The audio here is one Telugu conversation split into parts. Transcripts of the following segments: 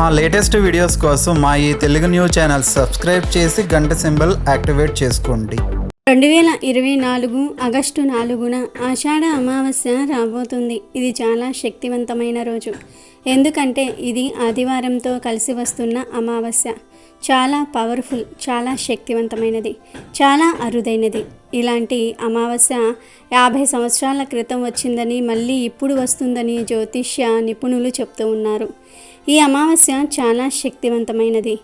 మా లేటెస్ట్ వీడియోస్ కోసం మా ఈ తెలుగు న్యూస్ ఛానల్ సబ్స్క్రైబ్ చేసి గంట సింబల్ యాక్టివేట్ చేసుకోండి. రెండు వేల ఇరవై నాలుగు ఆగస్టు నాలుగున ఆషాఢ అమావాస్య రాబోతుంది. ఇది చాలా శక్తివంతమైన రోజు. ఎందుకంటే ఇది ఆదివారంతో కలిసి వస్తున్న అమావాస్య. చాలా పవర్ఫుల్ చాలా శక్తివంతమైనది చాలా అరుదైనది. ఇలాంటి అమావాస్య యాభై సంవత్సరాల క్రితం వచ్చిందని మళ్ళీ ఇప్పుడు వస్తుందని జ్యోతిష్య నిపుణులు చెప్తూ ఉన్నారు. ఈ అమావాస్య చాలా శక్తివంతమైనది.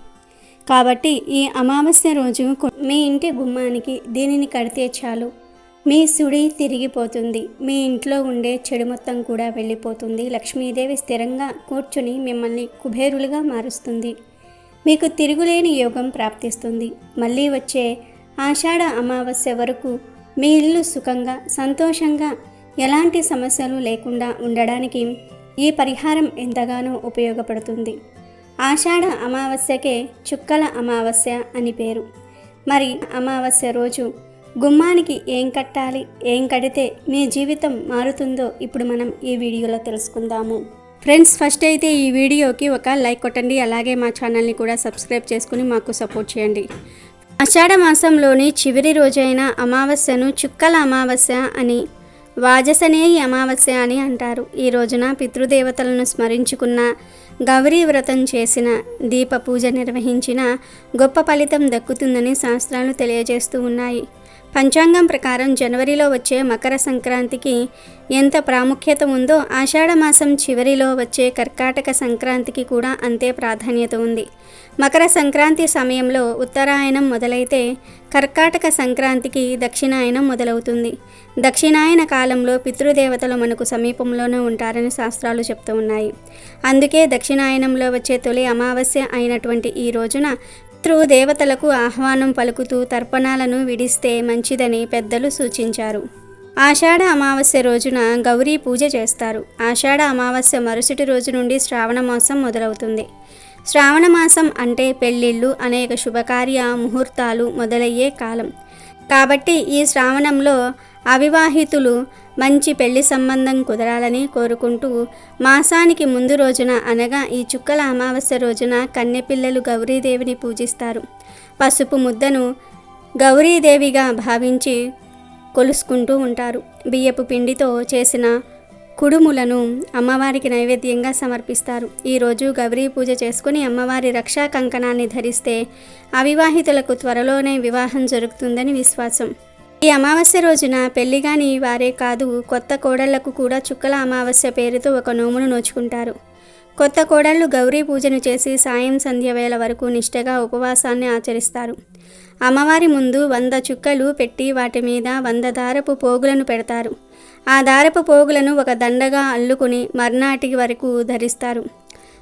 కాబట్టి ఈ అమావాస్య రోజు మీ ఇంటి గుమ్మానికి దీనిని కడితే చాలు. మీ సుడి తిరిగిపోతుంది. మీ ఇంట్లో ఉండే చెడు మొత్తం కూడా వెళ్ళిపోతుంది. లక్ష్మీదేవి స్థిరంగా కూర్చుని మిమ్మల్ని కుబేరులుగా మారుస్తుంది. మీకు తిరుగులేని యోగం ప్రాప్తిస్తుంది. మళ్ళీ వచ్చే ఆషాఢ అమావాస్య వరకు మీ ఇల్లు సుఖంగా సంతోషంగా ఎలాంటి సమస్యలు లేకుండా ఉండడానికి ఈ పరిహారం ఎంతగానో ఉపయోగపడుతుంది. ఆషాఢ అమావాస్యకే చుక్కల అమావాస్య అని పేరు. మరి అమావాస్య రోజు గుమ్మానికి ఏం కట్టాలి ఏం కడితే మీ జీవితం మారుతుందో ఇప్పుడు మనం ఈ వీడియోలో తెలుసుకుందాము. ఫ్రెండ్స్ ఫస్ట్ అయితే ఈ వీడియోకి ఒక లైక్ కొట్టండి అలాగే మా ఛానల్ని కూడా సబ్స్క్రైబ్ చేసుకుని మాకు సపోర్ట్ చేయండి. ఆషాఢ మాసంలోని చివరి రోజైన అమావాస్యను చుక్కల అమావాస్య అని వాజసనేయి అమావాస్య అని అంటారు. ఈ రోజున పితృదేవతలను స్మరించుకున్న గౌరీ వ్రతం చేసిన దీప పూజ నిర్వహించిన గొప్ప ఫలితం దక్కుతుందని శాస్త్రాలు తెలియజేస్తూ ఉన్నాయి. పంచాంగం ప్రకారం జనవరిలో వచ్చే మకర సంక్రాంతికి ఎంత ప్రాముఖ్యత ఉందో ఆషాఢ మాసం చివరిలో వచ్చే కర్కాటక సంక్రాంతికి కూడా అంతే ప్రాధాన్యత ఉంది. మకర సంక్రాంతి సమయంలో ఉత్తరాయణం మొదలైతే కర్కాటక సంక్రాంతికి దక్షిణాయనం మొదలవుతుంది. దక్షిణాయన కాలంలో పితృదేవతలు మనకు సమీపంలోనే ఉంటారని శాస్త్రాలు చెప్తూ ఉన్నాయి. అందుకే దక్షిణాయనంలో వచ్చే తొలి అమావాస్య అయినటువంటి ఈ రోజున దేవతలకు ఆహ్వానం పలుకుతూ తర్పణాలను విడిస్తే మంచిదని పెద్దలు సూచించారు. ఆషాఢ అమావాస్య రోజున గౌరీ పూజ చేస్తారు. ఆషాఢ అమావాస్య మరుసటి రోజు నుండి శ్రావణ మాసం మొదలవుతుంది. శ్రావణ మాసం అంటే పెళ్ళిళ్ళు అనేక శుభకార్య ముహూర్తాలు మొదలయ్యే కాలం. కాబట్టి ఈ శ్రావణంలో అవివాహితులు మంచి పెళ్ళి సంబంధం కుదరాలని కోరుకుంటూ మాసానికి ముందు రోజున అనగా ఈ చుక్కల అమావాస్య రోజున కన్నెపిల్లలు గౌరీదేవిని పూజిస్తారు. పసుపు ముద్దను గౌరీదేవిగా భావించి కొలుసుకుంటూ ఉంటారు. బియ్యపు పిండితో చేసిన కుడుములను అమ్మవారికి నైవేద్యంగా సమర్పిస్తారు. ఈరోజు గౌరీ పూజ చేసుకుని అమ్మవారి రక్షా కంకణాన్ని ధరిస్తే అవివాహితులకు త్వరలోనే వివాహం జరుగుతుందని విశ్వాసం. ఈ అమావాస్య రోజున పెళ్ళిగాని వారే కాదు కొత్త కోడళ్ళకు కూడా చుక్కల అమావాస్య పేరుతో ఒక నోమును నోచుకుంటారు. కొత్త కోడళ్ళు గౌరీ పూజను చేసి సాయం సంధ్య వేళ వరకు నిష్టగా ఉపవాసాన్ని ఆచరిస్తారు. అమ్మవారి ముందు వంద చుక్కలు పెట్టి వాటి మీద వంద దారపు పోగులను పెడతారు. ఆ దారపు పోగులను ఒక దండగా అల్లుకుని మర్నాటి వరకు ధరిస్తారు.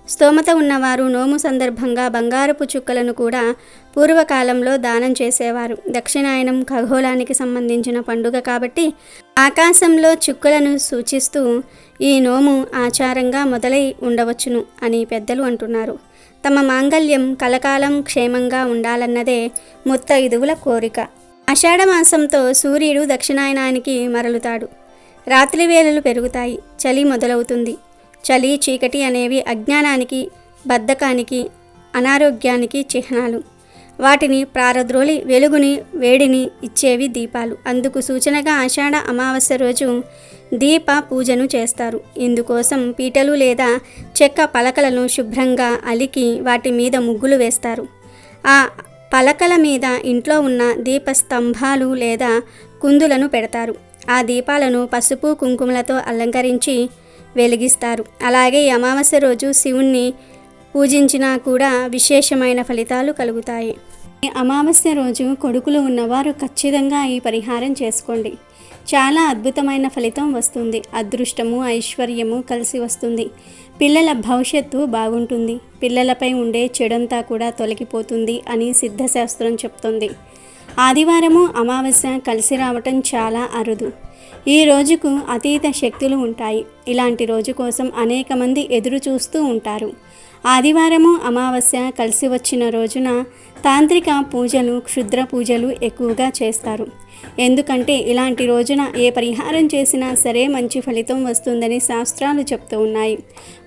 స్తోమత ఉన్నవారు నోము సందర్భంగా బంగారపు చుక్కలను కూడా పూర్వకాలంలో దానం చేసేవారు. దక్షిణాయనం ఖగోళానికి సంబంధించిన పండుగ కాబట్టి ఆకాశంలో చుక్కలను సూచిస్తూ ఈ నోము ఆచారంగా మొదలై ఉండవచ్చును అని పెద్దలు అంటున్నారు. తమ మాంగల్యం కలకాలం క్షేమంగా ఉండాలన్నదే ముత్తైదువుల కోరిక. ఆషాఢ మాసంతో సూర్యుడు దక్షిణాయనానికి మరలుతాడు. రాత్రి వేళలు పెరుగుతాయి. చలి మొదలవుతుంది. చలి చీకటి అనేవి అజ్ఞానానికి బద్ధకానికి అనారోగ్యానికి చిహ్నాలు. వాటిని ప్రారద్రోలి వెలుగుని వేడిని ఇచ్చేవి దీపాలు. అందుకు సూచనగా ఆషాఢ అమావాస్య రోజు దీప పూజను చేస్తారు. ఇందుకోసం పీటలు లేదా చెక్క పలకలను శుభ్రంగా అలికి వాటి మీద ముగ్గులు వేస్తారు. ఆ పలకల మీద ఇంట్లో ఉన్న దీప స్తంభాలు లేదా కుందులను పెడతారు. ఆ దీపాలను పసుపు కుంకుమలతో అలంకరించి వెలిగిస్తారు. అలాగే ఈ అమావాస్య రోజు శివుణ్ణి పూజించినా కూడా విశేషమైన ఫలితాలు కలుగుతాయి. అమావాస్య రోజు కొడుకులు ఉన్నవారు ఖచ్చితంగా ఈ పరిహారం చేసుకోండి. చాలా అద్భుతమైన ఫలితం వస్తుంది. అదృష్టము ఐశ్వర్యము కలిసి వస్తుంది. పిల్లల భవిష్యత్తు బాగుంటుంది. పిల్లలపై ఉండే చెడంతా కూడా తొలగిపోతుంది అని సిద్ధశాస్త్రం చెప్తుంది. ఆదివారము అమావాస్య కలిసి రావటం చాలా అరుదు. ఈ రోజుకు అతీత శక్తులు ఉంటాయి. ఇలాంటి రోజు కోసం అనేక మంది ఎదురు చూస్తూ ఉంటారు. ఆదివారము అమావాస్య కలిసి వచ్చిన రోజున తాంత్రిక పూజలు క్షుద్ర పూజలు ఎక్కువగా చేస్తారు. ఎందుకంటే ఇలాంటి రోజున ఏ పరిహారం చేసినా సరే మంచి ఫలితం వస్తుందని శాస్త్రాలు చెప్తూ ఉన్నాయి.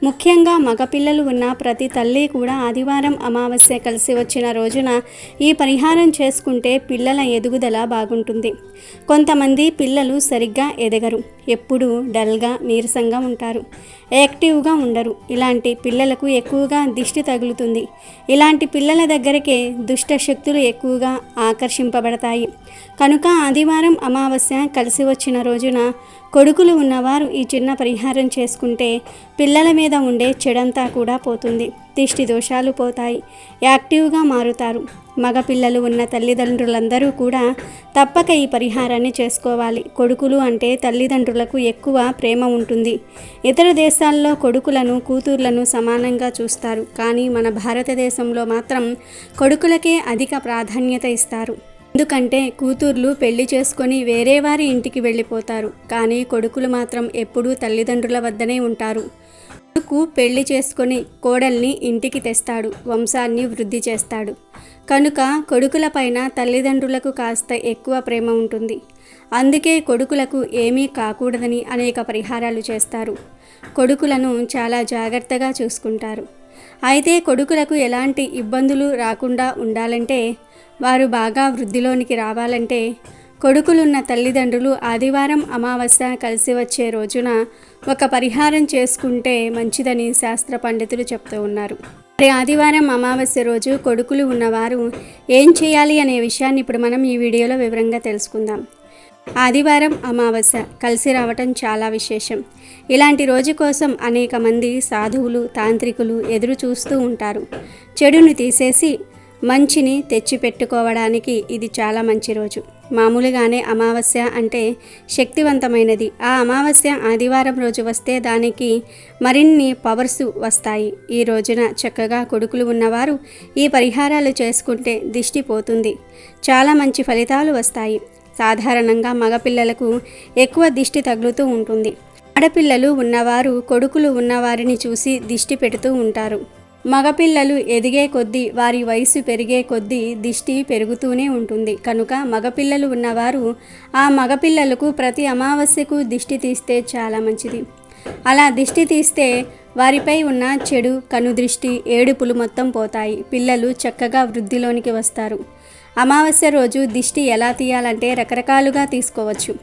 ముఖ్యంగా మగపిల్లలు ఉన్న ప్రతి తల్లి కూడా ఆదివారం అమావాస్య కలిసి వచ్చిన రోజున ఈ పరిహారం చేసుకుంటే పిల్లల ఎదుగుదల బాగుంటుంది. కొంతమంది పిల్లలు సరిగ్గా ఎదగరు. ఎప్పుడూ డల్గా నీరసంగా ఉంటారు. యాక్టివ్గా ఉండరు. ఇలాంటి పిల్లలకు ఎక్కువగా దిష్టి తగులుతుంది. ఇలాంటి పిల్లల దగ్గరకే దుష్ట శక్తులు ఎక్కువగా ఆకర్షింపబడతాయి. కనుక ఆదివారం అమావాస్య కలిసి వచ్చిన రోజున కొడుకులు ఉన్నవారు ఈ చిన్న పరిహారం చేసుకుంటే పిల్లల మీద ఉండే చెడంతా కూడా పోతుంది. దిష్టి దోషాలు పోతాయి. యాక్టివ్గా మారుతారు. మగపిల్లలు ఉన్న తల్లిదండ్రులందరూ కూడా తప్పక ఈ పరిహారాన్ని చేసుకోవాలి. కొడుకులు అంటే తల్లిదండ్రులకు ఎక్కువ ప్రేమ ఉంటుంది. ఇతర దేశాల్లో కొడుకులను కూతుర్లను సమానంగా చూస్తారు. కానీ మన భారతదేశంలో మాత్రం కొడుకులకే అధిక ప్రాధాన్యత ఇస్తారు. ఎందుకంటే కూతుర్లు పెళ్ళి చేసుకొని వేరే వారి ఇంటికి వెళ్ళిపోతారు. కానీ కొడుకులు మాత్రం ఎప్పుడూ తల్లిదండ్రుల వద్దనే ఉంటారు. కొడుకు పెళ్ళి చేసుకొని కోడల్ని ఇంటికి తెస్తాడు. వంశాన్ని వృద్ధి చేస్తాడు. కనుక కొడుకులపైన తల్లిదండ్రులకు కాస్త ఎక్కువ ప్రేమ ఉంటుంది. అందుకే కొడుకులకు ఏమీ కాకూడదని అనేక పరిహారాలు చేస్తారు. కొడుకులను చాలా జాగ్రత్తగా చూసుకుంటారు. అయితే కొడుకులకు ఎలాంటి ఇబ్బందులు రాకుండా ఉండాలంటే వారు బాగా వృద్ధిలోనికి రావాలంటే కొడుకులున్న తల్లిదండ్రులు ఆదివారం అమావాస్య కలిసి వచ్చే రోజున ఒక పరిహారం చేసుకుంటే మంచిదని శాస్త్ర పండితులు చెప్తూ ఉన్నారు. మరి ఆదివారం అమావాస్య రోజు కొడుకులు ఉన్నవారు ఏం చేయాలి అనే విషయాన్ని ఇప్పుడు మనం ఈ వీడియోలో వివరంగా తెలుసుకుందాం. ఆదివారం అమావాస్య కలిసి రావటం చాలా విశేషం. ఇలాంటి రోజు కోసం అనేక మంది సాధువులు తాంత్రికులు ఎదురు చూస్తూ ఉంటారు. చెడుని తీసేసి మంచిని తెచ్చిపెట్టుకోవడానికి ఇది చాలా మంచి రోజు. మామూలుగానే అమావాస్య అంటే శక్తివంతమైనది. ఆ అమావాస్య ఆదివారం రోజు వస్తే దానికి మరిన్ని పవర్స్ వస్తాయి. ఈ రోజున చక్కగా కొడుకులు ఉన్నవారు ఈ పరిహారాలు చేసుకుంటే దిష్టి పోతుంది. చాలా మంచి ఫలితాలు వస్తాయి. సాధారణంగా మగపిల్లలకు ఎక్కువ దిష్టి తగులుతూ ఉంటుంది. ఆడపిల్లలు ఉన్నవారు కొడుకులు ఉన్నవారిని చూసి దిష్టి పెడుతూ ఉంటారు. మగపిల్లలు ఎదిగే కొద్దీ వారి వయసు పెరిగే కొద్దీ దిష్టి పెరుగుతూనే ఉంటుంది. కనుక మగపిల్లలు ఉన్నవారు ఆ మగపిల్లలకు ప్రతి అమావాస్యకు దిష్టి తీస్తే చాలా మంచిది. అలా దిష్టి తీస్తే వారిపై ఉన్న చెడు కనుదృష్టి ఏడుపులు మొత్తం పోతాయి. పిల్లలు చక్కగా వృద్ధిలోనికి వస్తారు. అమావాస్య రోజు దిష్టి ఎలా తీయాలంటే రకరకాలుగా తీసుకోవచ్చు.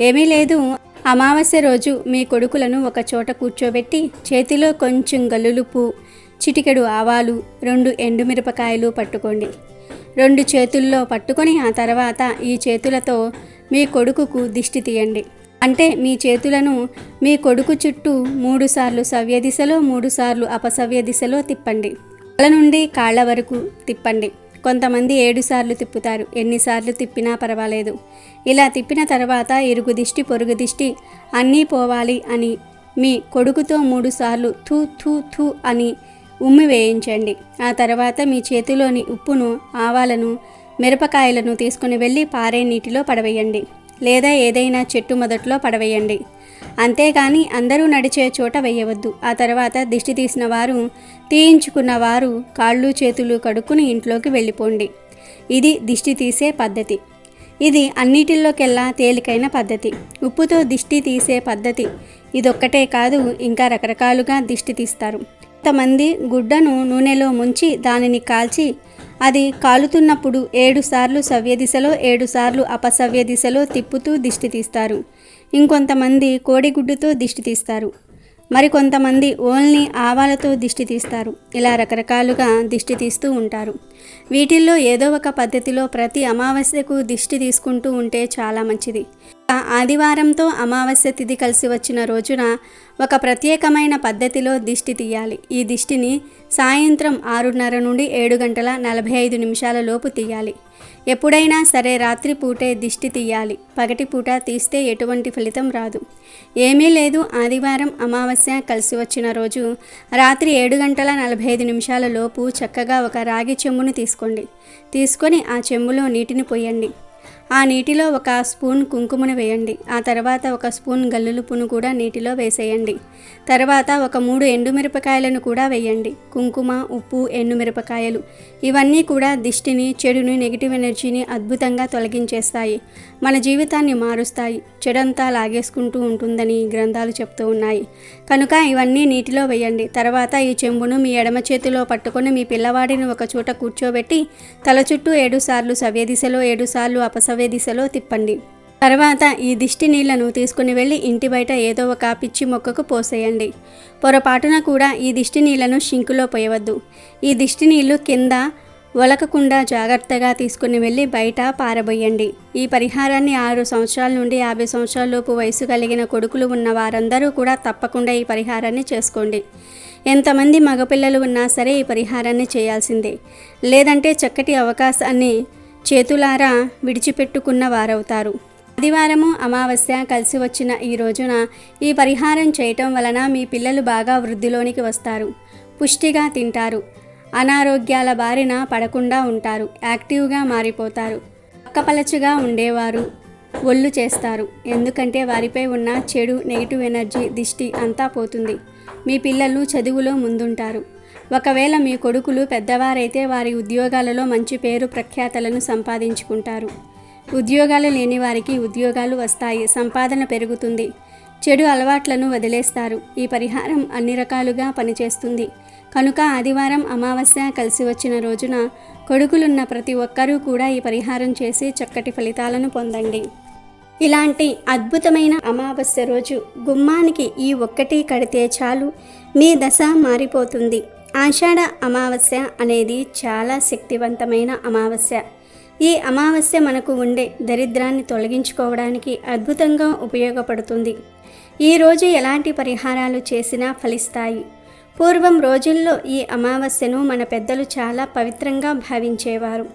ఏమీ లేదు. అమావాస్య రోజు మీ కొడుకులను ఒక చోట కూర్చోబెట్టి చేతిలో కొంచెం గల్లులుపు చిటికెడు ఆవాలు రెండు ఎండుమిరపకాయలు పట్టుకోండి. రెండు చేతుల్లో పట్టుకొని ఆ తర్వాత ఈ చేతులతో మీ కొడుకుకు దిష్టి తీయండి. అంటే మీ చేతులను మీ కొడుకు చుట్టూ మూడుసార్లు సవ్య దిశలో మూడుసార్లు అపసవ్య దిశలో తిప్పండి. తల నుండి కాళ్ళ వరకు తిప్పండి. కొంతమంది ఏడుసార్లు తిప్పుతారు. ఎన్నిసార్లు తిప్పినా పర్వాలేదు. ఇలా తిప్పిన తర్వాత ఇరుగు దిష్టి పొరుగు దిష్టి అన్నీ పోవాలి అని మీ కొడుకుతో మూడుసార్లు థూ థూ థూ అని ఉమ్మి వేయించండి. ఆ తర్వాత మీ చేతిలోని ఉప్పును ఆవాలను మిరపకాయలను తీసుకుని వెళ్ళి పారే నీటిలో పడవేయండి. లేదా ఏదైనా చెట్టు మొదట్లో పడవేయండి. అంతేగాని అందరూ నడిచే చోట వేయవద్దు. ఆ తర్వాత దిష్టి తీసిన వారు తీయించుకున్న వారు కాళ్ళు చేతులు కడుక్కుని ఇంట్లోకి వెళ్ళిపోండి. ఇది దిష్టి తీసే పద్ధతి. ఇది అన్నిటిల్లోకెల్లా తేలికైన పద్ధతి. ఉప్పుతో దిష్టి తీసే పద్ధతి. ఇదొక్కటే కాదు ఇంకా రకరకాలుగా దిష్టి తీస్తారు. కొంతమంది గుడ్డను నూనెలో ముంచి దానిని కాల్చి అది కాలుతున్నప్పుడు ఏడు సార్లు సవ్య దిశలో ఏడు సార్లు అపసవ్య దిశలో తిప్పుతూ దిష్టి తీస్తారు. ఇంకొంతమంది కోడిగుడ్డుతో దిష్టి తీస్తారు. మరికొంతమంది ఓన్లీ ఆవాలతో దిష్టి తీస్తారు. ఇలా రకరకాలుగా దిష్టి తీస్తూ ఉంటారు. వీటిల్లో ఏదో ఒక పద్ధతిలో ప్రతి అమావాస్యకు దిష్టి తీసుకుంటూ ఉంటే చాలా మంచిది. ఆదివారంతో అమావాస్య తిథి కలిసి వచ్చిన రోజున ఒక ప్రత్యేకమైన పద్ధతిలో దిష్టి తీయాలి. ఈ దిష్టిని సాయంత్రం ఆరున్నర నుండి ఏడు గంటల నలభై ఐదు నిమిషాల లోపు తీయాలి. ఎప్పుడైనా సరే రాత్రి పూటే దిష్టి తీయాలి. పగటి పూట తీస్తే ఎటువంటి ఫలితం రాదు. ఏమీ లేదు. ఆదివారం అమావాస్య కలిసి వచ్చిన రోజు రాత్రి ఏడు గంటల నలభై ఐదు నిమిషాల లోపు చక్కగా ఒక రాగి చెంబును తీసుకోండి. తీసుకొని ఆ చెంబులో నీటిని పోయండి. ఆ నీటిలో ఒక స్పూన్ కుంకుమను వేయండి. ఆ తర్వాత ఒక స్పూన్ గల్లులుపును కూడా నీటిలో వేసేయండి. తర్వాత ఒక మూడు ఎండుమిరపకాయలను కూడా వేయండి. కుంకుమ ఉప్పు ఎండుమిరపకాయలు. ఇవన్నీ కూడా దిష్టిని చెడుని నెగిటివ్ ఎనర్జీని అద్భుతంగా తొలగించేస్తాయి. మన జీవితాన్ని మారుస్తాయి. చెడంతా లాగేసుకుంటూ ఉంటుందని గ్రంథాలు చెప్తూ ఉన్నాయి. కనుక ఇవన్నీ నీటిలో వేయండి. తర్వాత ఈ చెంబును మీ ఎడమ చేతిలో పట్టుకొని మీ పిల్లవాడిని ఒక చోట కూర్చోబెట్టి తల చుట్టూ ఏడు సార్లు సవ్యదిశలో ఏడు సార్లు అపసవ్య దిశలో తిప్పండి. తర్వాత ఈ దిష్టి నీళ్ళను తీసుకుని వెళ్ళి ఇంటి బయట ఏదో ఒక పిచ్చి మొక్కకు పోసేయండి. పొరపాటున కూడా ఈ దిష్టి నీళ్ళను షింకులో పోయవద్దు. ఈ దిష్టి నీళ్ళు కింద ఒలకకుండా జాగ్రత్తగా తీసుకుని వెళ్ళి బయట పారబోయండి. ఈ పరిహారాన్ని ఆరు సంవత్సరాల నుండి యాభై సంవత్సరాల లోపు వయసు కలిగిన కొడుకులు ఉన్న వారందరూ కూడా తప్పకుండా ఈ పరిహారాన్ని చేసుకోండి. ఎంతమంది మగపిల్లలు ఉన్నా సరే ఈ పరిహారాన్ని చేయాల్సిందే. లేదంటే చక్కటి అవకాశాన్ని చేతులారా విడిచిపెట్టుకున్న వారవుతారు. ఆదివారము అమావాస్య కలిసి వచ్చిన ఈ రోజున ఈ పరిహారం చేయటం వలన మీ పిల్లలు బాగా వృద్ధిలోనికి వస్తారు. పుష్టిగా తింటారు. అనారోగ్యాల బారిన పడకుండా ఉంటారు. యాక్టివ్గా మారిపోతారు. పక్కపలచుగా ఉండేవారు. ఒళ్ళు చేస్తారు. ఎందుకంటే వారిపై ఉన్న చెడు నెగిటివ్ ఎనర్జీ దిష్టి అంతా పోతుంది. మీ పిల్లలు చదువులో ముందుంటారు. ఒకవేళ మీ కొడుకులు పెద్దవారైతే వారి ఉద్యోగాలలో మంచి పేరు ప్రఖ్యాతలను సంపాదించుకుంటారు. ఉద్యోగాలు లేని వారికి ఉద్యోగాలు వస్తాయి సంపాదన పెరుగుతుంది. చెడు అలవాట్లను వదిలేస్తారు. ఈ పరిహారం అన్ని రకాలుగా పనిచేస్తుంది. కనుక ఆదివారం అమావాస్య కలిసి వచ్చిన రోజున కొడుకులున్న ప్రతి ఒక్కరూ కూడా ఈ పరిహారం చేసి చక్కటి ఫలితాలను పొందండి. ఇలాంటి అద్భుతమైన అమావాస్య రోజు గుమ్మానికి ఈ ఒక్కటి కడితే చాలు. మీ దశ మారిపోతుంది. ఆషాఢ అమావాస్య అనేది చాలా శక్తివంతమైన అమావాస్య. ఈ అమావాస్య మనకు ఉండే దరిద్రాన్ని తొలగించుకోవడానికి అద్భుతంగా ఉపయోగపడుతుంది. ఈ రోజు ఎలాంటి పరిహారాలు చేసినా ఫలిస్తాయి. పూర్వం రోజుల్లో ఈ అమావాస్యను మన పెద్దలు చాలా పవిత్రంగా భావించేవారు.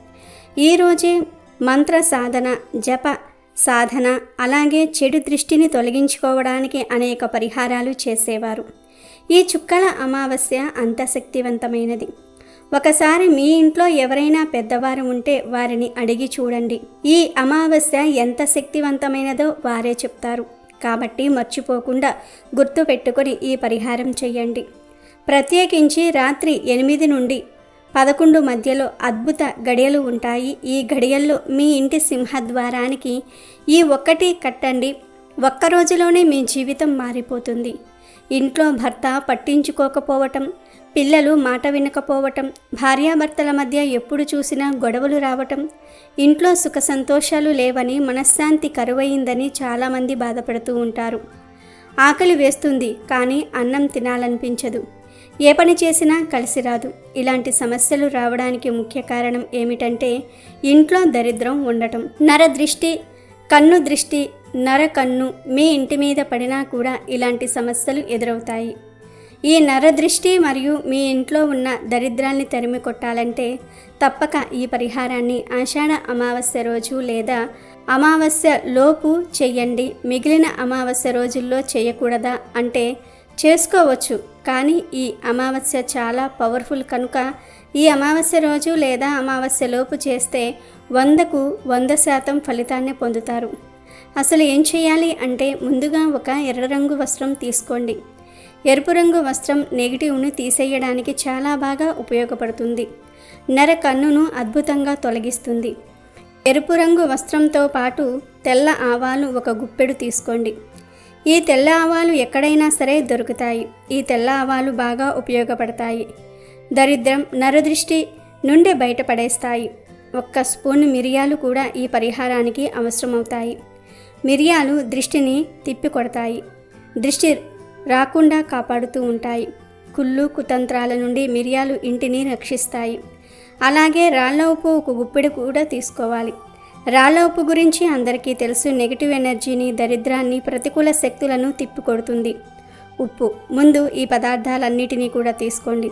ఈరోజే మంత్ర సాధన జప సాధన అలాగే చెడు దృష్టిని తొలగించుకోవడానికి అనేక పరిహారాలు చేసేవారు. ఈ చుక్కల అమావాస్య అంత శక్తివంతమైనది ఒకసారి మీ ఇంట్లో ఎవరైనా పెద్దవారు ఉంటే వారిని అడిగి చూడండి. ఈ అమావాస్య ఎంత శక్తివంతమైనదో వారే చెప్తారు. కాబట్టి మర్చిపోకుండా గుర్తుపెట్టుకొని ఈ పరిహారం చెయ్యండి ప్రత్యేకించి రాత్రి ఎనిమిది నుండి పదకొండు మధ్యలో అద్భుత గడియలు ఉంటాయి. ఈ గడియల్లో మీ ఇంటి సింహద్వారానికి ఈ ఒక్కటి కట్టండి. ఒక్క రోజులోనే మీ జీవితం మారిపోతుంది. ఇంట్లో భర్త పట్టించుకోకపోవటం పిల్లలు మాట వినకపోవటం భార్యాభర్తల మధ్య ఎప్పుడు చూసినా గొడవలు రావటం ఇంట్లో సుఖ సంతోషాలు లేవని మనశ్శాంతి కరువయిందని చాలామంది బాధపడుతూ ఉంటారు. ఆకలి వేస్తుంది కానీ అన్నం తినాలనిపించదు. ఏ పని చేసినా కలిసి రాదు. ఇలాంటి సమస్యలు రావడానికి ముఖ్య కారణం ఏమిటంటే ఇంట్లో దరిద్రం ఉండటం. నర దృష్టి కన్ను దృష్టి నర కన్ను మీ ఇంటి మీద పడినా కూడా ఇలాంటి సమస్యలు ఎదురవుతాయి. ఈ నరదృష్టి మరియు మీ ఇంట్లో ఉన్న దరిద్రాన్ని తరిమి కొట్టాలంటే తప్పక ఈ పరిహారాన్ని ఆషాఢ అమావాస్య రోజు లేదా అమావాస్య లోపు చెయ్యండి. మిగిలిన అమావాస్య రోజుల్లో చేయకూడదా అంటే చేసుకోవచ్చు కానీ ఈ అమావాస్య చాలా పవర్ఫుల్ కనుక ఈ అమావాస్య రోజు లేదా అమావాస్య లోపు చేస్తే వందకు వంద శాతం ఫలితాన్ని పొందుతారు. అసలు ఏం చేయాలి అంటే ముందుగా ఒక ఎర్ర రంగు వస్త్రం తీసుకోండి. ఎరుపు రంగు వస్త్రం నెగిటివ్ను తీసేయడానికి చాలా బాగా ఉపయోగపడుతుంది. నర కన్నును అద్భుతంగా తొలగిస్తుంది. ఎరుపు రంగు వస్త్రంతో పాటు తెల్ల ఆవాలు ఒక గుప్పెడు తీసుకోండి. ఈ తెల్ల ఆవాలు ఎక్కడైనా సరే దొరుకుతాయి. ఈ తెల్ల ఆవాలు బాగా ఉపయోగపడతాయి. దరిద్రం నరదృష్టి నుండి బయటపడేస్తాయి. ఒక్క స్పూన్ మిరియాలు కూడా ఈ పరిహారానికి అవసరమవుతాయి. మిరియాలు దృష్టిని తిప్పికొడతాయి. దృష్టి రాకుండా కాపాడుతూ ఉంటాయి. కుళ్ళు కుతంత్రాల నుండి మిరియాలు ఇంటిని రక్షిస్తాయి. అలాగే రాళ్ళ ఉప్పు ఒక గుప్పెడు కూడా తీసుకోవాలి. రాళ్ళ ఉప్పు గురించి అందరికీ తెలుసు. నెగిటివ్ ఎనర్జీని దరిద్రాన్ని ప్రతికూల శక్తులను తిప్పికొడుతుంది. ఉప్పు. ముందు ఈ పదార్థాలన్నిటినీ కూడా తీసుకోండి.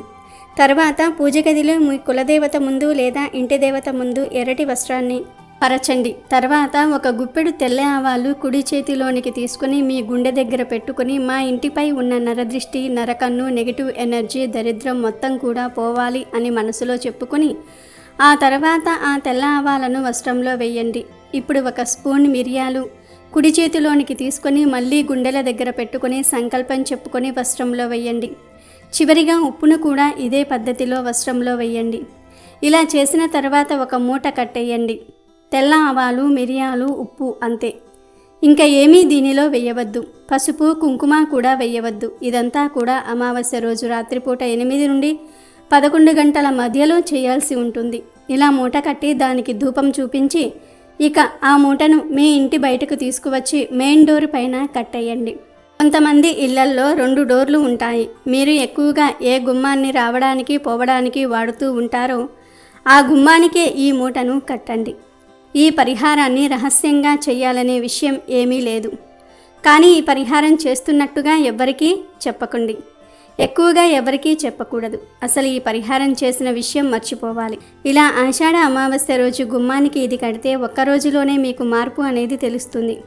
తర్వాత పూజ గదిలో మీ కులదేవత ముందు లేదా ఇంటి దేవత ముందు ఎర్రటి వస్త్రాన్ని పరచండి. తర్వాత ఒక గుప్పెడు తెల్ల ఆవాలు కుడి చేతిలోనికి తీసుకుని మీ గుండె దగ్గర పెట్టుకుని మా ఇంటిపై ఉన్న నరదృష్టి నరకన్ను నెగిటివ్ ఎనర్జీ దరిద్రం మొత్తం కూడా పోవాలి అని మనసులో చెప్పుకొని ఆ తర్వాత ఆ తెల్ల ఆవాలను వస్త్రంలో వేయండి. ఇప్పుడు ఒక స్పూన్ మిరియాలు కుడి చేతిలోనికి తీసుకొని మళ్ళీ గుండెల దగ్గర పెట్టుకొని సంకల్పం చెప్పుకొని వస్త్రంలో వేయండి. చివరిగా ఉప్పును కూడా ఇదే పద్ధతిలో వస్త్రంలో వేయండి. ఇలా చేసిన తర్వాత ఒక మూట కట్టేయండి. తెల్ల ఆవాలు మిరియాలు ఉప్పు అంతే. ఇంకా ఏమీ దీనిలో వేయవద్దు. పసుపు కుంకుమ కూడా వేయవద్దు. ఇదంతా కూడా అమావాస్య రోజు రాత్రిపూట ఎనిమిది నుండి పదకొండు గంటల మధ్యలో చేయాల్సి ఉంటుంది. ఇలా మూట కట్టి దానికి ధూపం చూపించి ఇక ఆ మూటను మీ ఇంటి బయటకు తీసుకువచ్చి మెయిన్ డోర్ పైన కట్టేయండి. కొంతమంది ఇళ్ళల్లో రెండు డోర్లు ఉంటాయి. మీరు ఎక్కువగా ఏ గుమ్మాన్ని రావడానికి పోవడానికి వాడుతూ ఉంటారో ఆ గుమ్మానికే ఈ మూటను కట్టండి. ఈ పరిహారాన్ని రహస్యంగా చేయాలనే విషయం ఏమీ లేదు. కానీ ఈ పరిహారం చేస్తున్నట్టుగా ఎవ్వరికీ చెప్పకండి. ఎక్కువగా ఎవరికీ చెప్పకూడదు. అసలు ఈ పరిహారం చేసిన విషయం మర్చిపోవాలి. ఇలా ఆషాఢ అమావాస్య రోజు గుమ్మానికి ఇది కడితే ఒక్క రోజులోనే మీకు మార్పు అనేది తెలుస్తుంది.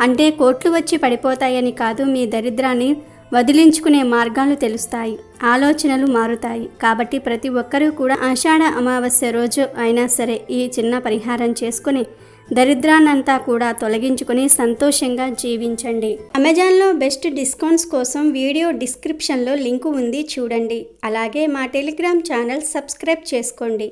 అంటే కోట్లు వచ్చి పడిపోతాయని కాదు మీ దరిద్రాన్ని వదిలించుకునే మార్గాలు తెలుస్తాయి. ఆలోచనలు మారుతాయి. కాబట్టి ప్రతి ఒక్కరూ కూడా ఆషాఢ అమావాస్య రోజు అయినా సరే ఈ చిన్న పరిహారం చేసుకుని దరిద్రాన్నంతా కూడా తొలగించుకొని సంతోషంగా జీవించండి. అమెజాన్లో బెస్ట్ డిస్కౌంట్స్ కోసం వీడియో డిస్క్రిప్షన్లో లింకు ఉంది చూడండి. అలాగే మా టెలిగ్రామ్ ఛానల్ సబ్స్క్రైబ్ చేసుకోండి.